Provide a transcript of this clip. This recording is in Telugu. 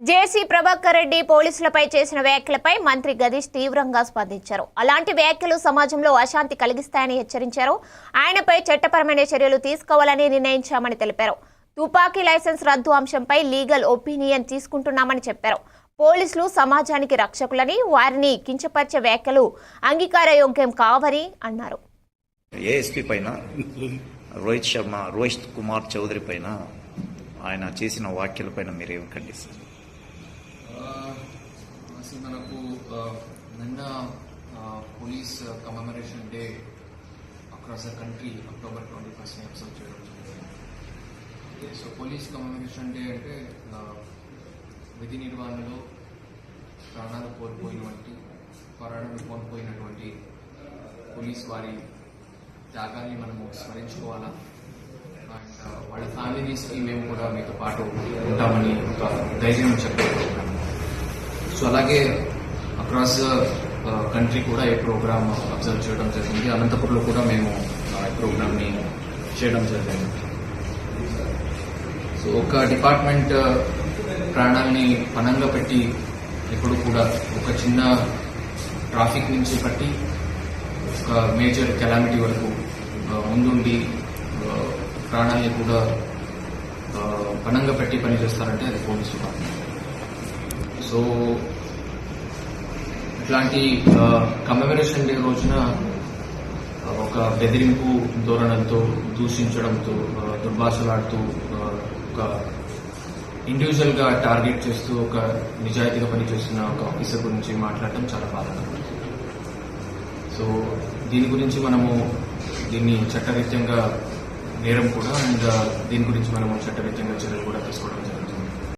జేసీ ప్రభాకర్ రెడ్డి పోలీసులపై చేసిన వ్యాఖ్యలపై మంత్రి గదీష్ తీవ్రంగా స్పందించారు. అలాంటి వ్యాఖ్యలు సమాజంలో అశాంతి కలిగిస్తాయని హెచ్చరించారు. ఆయనపై చట్టపరమైన చర్యలు తీసుకోవాలని నిర్ణయించామని తెలిపారు. తుపాకీ లైసెన్స్ రద్దు అంశంపై లీగల్ ఒపీనియన్ తీసుకుంటున్నామని చెప్పారు. పోలీసులు సమాజానికి రక్షకులని వారిని కించపరిచే వ్యాఖ్యలు అంగీకారయోగ్యం కావని అన్నారు. ఏఎస్పీ పైన రోహిత్ శర్మ రోహిత్ కుమార్ చౌదరి పైన ఆయన చేసిన వ్యాఖ్యలపైన మీరు ఏమి ఖండిస్తారు? మనకు నిన్న police commemoration day across the country October twenty first episode చేయడం జరిగింది. Okay so police commemoration day అంటే విధి నిర్వహణలో ప్రాణాలు కోల్పోయినటువంటి పోరాటం కోల్పోయినటువంటి పోలీస్ వారి త్యాగాన్ని మనము స్మరించుకోవాలా? అండ్ వాళ్ళ ఫ్యామిలీస్కి మేము కూడా మీతో పాటు ఉంటామని ఒక ధైర్యం చెప్పారు. సో అలాగే అక్రాస్ కంట్రీ uh, కూడా ఈ ప్రోగ్రామ్ అబ్జర్వ్ చేయడం జరిగింది. అనంతపురంలో కూడా మేము ఆ, ఈ ప్రోగ్రామ్ని చేయడం జరిగింది. సో ఒక డిపార్ట్మెంట్ uh, ప్రాణాల్ని పణంగా పెట్టి ఎప్పుడు కూడా ఒక చిన్న ట్రాఫిక్ నుంచి పట్టి ఒక మేజర్ కెలామిటీ వరకు ముందుండి ఆ, ప్రాణాల్ని కూడా పనంగా పెట్టి పనిచేస్తారంటే అది పోలీస్ డిపార్ట్మెంట్. సో ఇట్లాంటి కమెమరేషన్ డే రోజున ఒక బెదిరింపు ధోరణంతో దూషించడంతో దుర్భాషలాడుతూ ఒక ఇండివిజువల్గా టార్గెట్ చేస్తూ ఒక నిజాయితీగా పనిచేస్తున్న ఒక ఆఫీసర్ గురించి మాట్లాడటం చాలా బాధాకరం. సో దీని గురించి మనము దీన్ని చట్టరీత్యంగా నేరం కూడా అండ్ దీని గురించి మనము చట్టరీత్యంగా చర్యలు కూడా తీసుకోవడం జరిగింది.